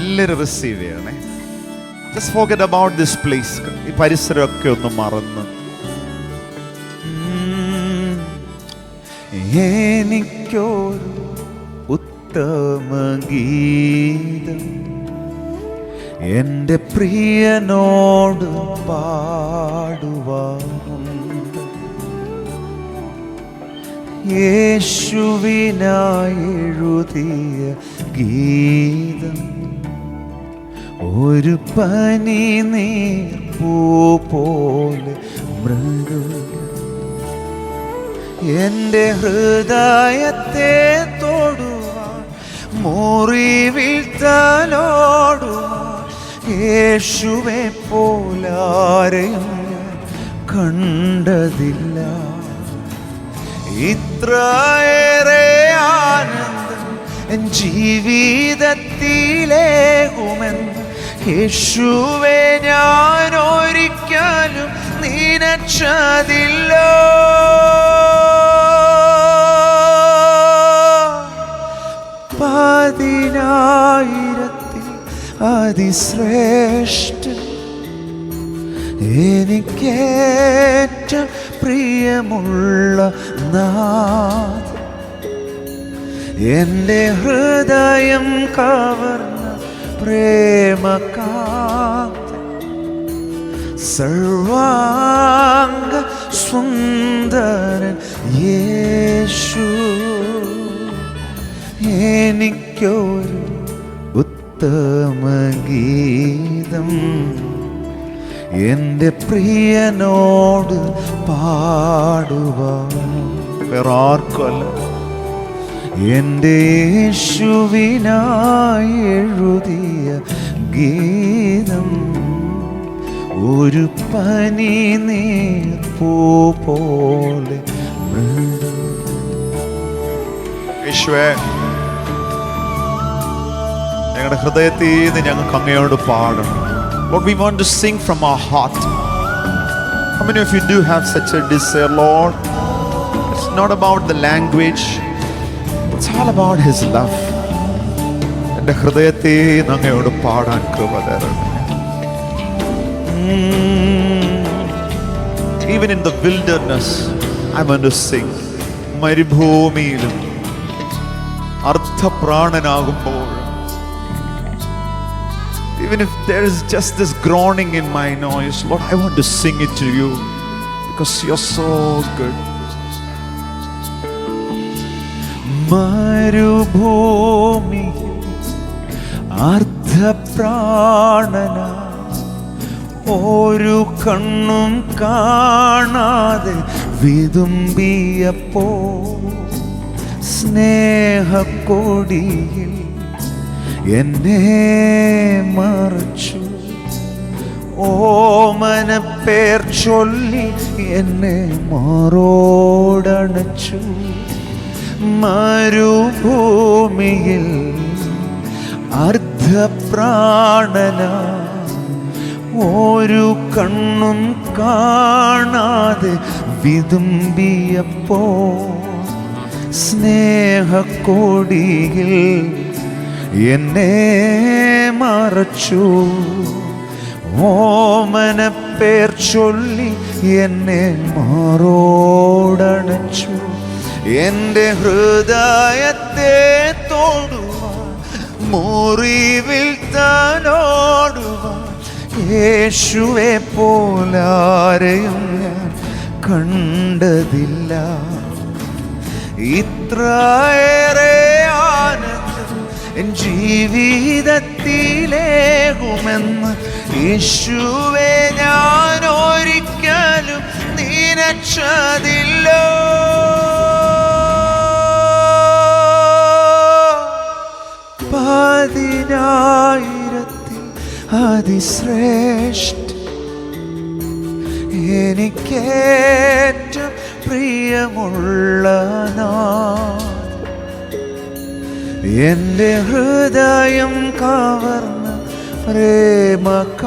എല്ലാവരും റിസീവ് ചെയ്യണേ. Just forget about this place ഈ പരിസരമൊക്കെ ഒന്ന് മറന്ന്. എനിക്കൊരു ഉത്തമ ഗീതം. എന്റെ പ്രിയനോട് പാടുവാനുണ്ട് യേശുവിനായി എഴുതിയ ഗീതം. ഒരു പനി നീർപ്പൂ പോലെ മൃദു എന്റെ ഹൃദയത്തെ തൊടുവാൻ മുറിവിൽ തലോടുവാൻ യേശുവെ പോലാരെയും കണ്ടതില്ല. ഇത്രയേറെ ആനന്ദം എൻ ജീവിതത്തിലേകുമെന്ന് യേശുവെ ഞാൻ ഒരിക്കലും നിനച്ചതില്ലോ. പതിനായിരത്തിൽ അതിശ്രേഷ്ഠ എനിക്കേറ്റ പ്രിയമുള്ള എന്റെ ഹൃദയം കവർന്ന സർവാംഗ സുന്ദരൻ യേശു എനിക്കൊരു ഉത്തമ ഗീതം എന്റെ പ്രിയനോട് പാടുവാൻ. വേറെ ആർക്കുമല്ല എന്റെ യേശുവിനായി എഴുതിയ ഗീതം ഒരു പനി നീർപ്പൂ പോലെ മൃദു യേശുവേ ഞങ്ങളുടെ ഹൃദയത്തിൽ നിന്ന് ഞങ്ങൾക്ക് അങ്ങയോട് പാടണം What we want to sing from our heart. How many of you do have such a desire, Lord? It's not about the language, it's all about His love. എൻ്റെ ഹൃദയത്തെ നിന്ന് അങ്ങയോട് പാടാൻ കൃപ തരണമേ even in the wilderness I want to sing മരുഭൂമിയിലും അർത്ഥപ്രാണനാകുമ്പോൾ even if there is just this groaning in my noise, Lord, I want to sing it to you because you're so good. മരുഭൂമി അർദ്ധപ്രാണന. ഒരു കണ്ണും കാണാതെ വിതുമ്പിയപ്പോ സ്നേഹക്കൊടിയിൽ എന്നെ മറച്ചു. ഓമന പേർ ചൊല്ലി എന്നെ മാറോടണച്ചു. മരുഭൂമിയിൽ അർദ്ധപ്രാണന ഒരു കണ്ണും കാണാതെ വിതുമ്പിയപ്പോ സ്നേഹക്കോടിയിൽ എന്നെ മറച്ചു. ഓമന പേർ ചൊല്ലി എന്നെ മാറോടണച്ചു. എന്റെ ഹൃദയത്തെ തോടുവാൻ മുറിവിൽ തലോടുവാൻ യേശുവെ പോലാരെയും ഞാൻ കണ്ടതില്ല. ഇത്രയേറെ ആനന്ദം എൻ ജീവിതത്തിലേകുമെന്ന് യേശുവെ ഞാൻ ഒരിക്കലും നിനച്ചതില്ലോ. പതിനായിരത്തിൽ അതിശ്രേഷ്ഠ. എനിക്കേറ്റം പ്രിയമുള്ള. എന്റെ ഹൃദയം കവർന്ന പ്രേമകാന്ത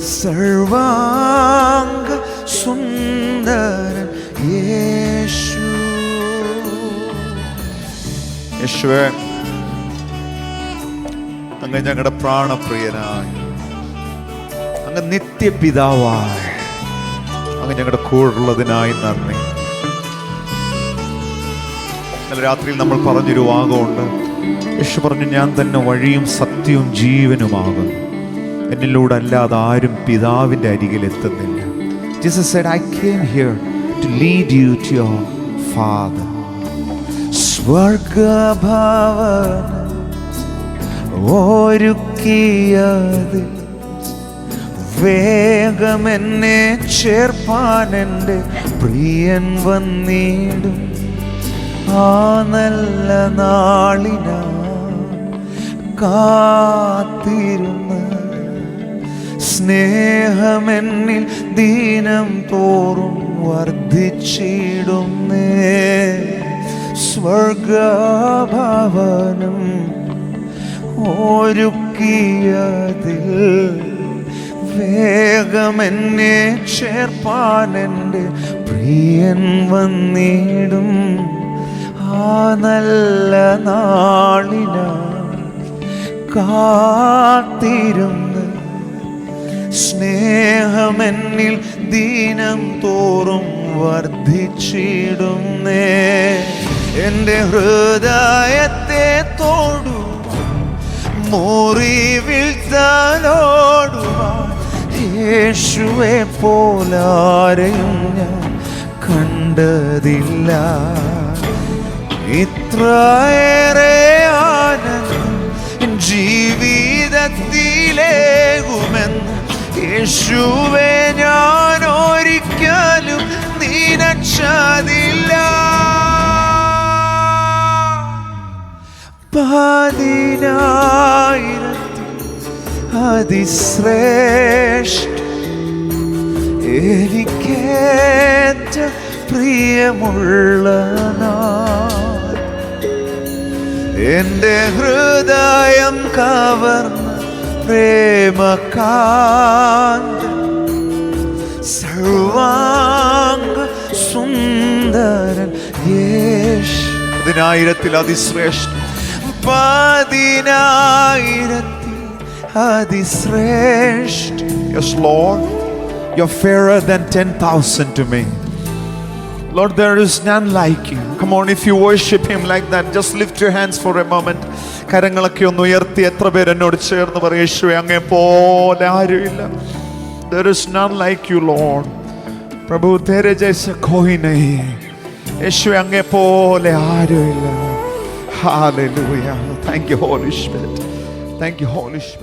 സർവാംഗ സുന്ദരൻ യേശു. യേശുവേ അങ്ങ് ഞങ്ങളുടെ പ്രാണപ്രിയനായി. അങ്ങ് നിത്യപിതാവായി. അങ്ങ് ഞങ്ങളുടെ കൂടുള്ളതിനായി നന്ദി. ഇന്നലെ രാത്രിയിൽ നമ്മൾ പറഞ്ഞൊരു വാഗമുണ്ട്. യേശു പറഞ്ഞു ഞാൻ തന്നെ വഴിയും സത്യവും ജീവനുമാകുന്നു. എന്നിലൂടെ അല്ലാതെ ആരും പിതാവിന്റെ അരികിൽ എത്തുന്നില്ല. Jesus said I came here to lead you to your father സ്വർഗഭവനം ഒരുക്കിയത് വേഗമെന്നെ ചേർപ്പാൻ എന്റെ പ്രിയൻ വന്നിടും. ആ നല്ല നാളിന കാത്തിരുന്ന് സ്നേഹമെന്നിൽ ദീനം തോറും വർദ്ധിച്ചിടുന്നേ. സ്വർഗഭവനം ഒരുക്കിയതിൽ വേഗമെന്നെ ചേർപ്പാൻ എന്റെ പ്രിയൻ വന്നിടും. ആ നല്ല നാളിന കാത്തിരുന്ന് സ്നേഹമെന്നിൽ ദീനം തോറും വർദ്ധിച്ചിടുന്നേ. എന്റെ ഹൃദയത്തെ തോടു മുറിവിൽ തലോടുവാൻ യേശുവെ പോലാരെയും ഞാൻ കണ്ടതില്ല. ഇത്രയേറെ ആനന്ദം ജീവിതത്തിലേകുമെന്ന് യേശുവെ ഞാൻ ഒരിക്കലും നിനച്ചതില്ല പതിനായിരത്തി അതിശ്രേഷ്ഠ. എനിക്കേറ്റ പ്രിയമുള്ള എന്റെ ഹൃദയം കവർന്ന പ്രേമകാന്ത. സർവാംഗ സുന്ദരൻ യേശ്. പതിനായിരത്തിൽ അതിശ്രേഷ്ഠ. പതിനായിരത്തിൽ അതിശ്രേഷ്ഠ yes Lord you fairer than 10,000 to me. Lord, there is none like you. Come on, if you worship Him like that, just lift your hands for a moment. കരങ്ങളൊക്കെ ഒന്ന് ഉയർത്തി എത്ര പേര് എന്നോട് ചേർന്ന് പറയും യേശുവെ അങ്ങേ പോലെ ആരുമില്ല There is none like you, Lord. പ്രഭു തേരെ ജൈസ കോയി നഹീ യേശുവെ അങ്ങേ പോലെ ആരുമില്ല Hallelujah. Thank you, Holy Spirit. Thank you, Holy Spirit.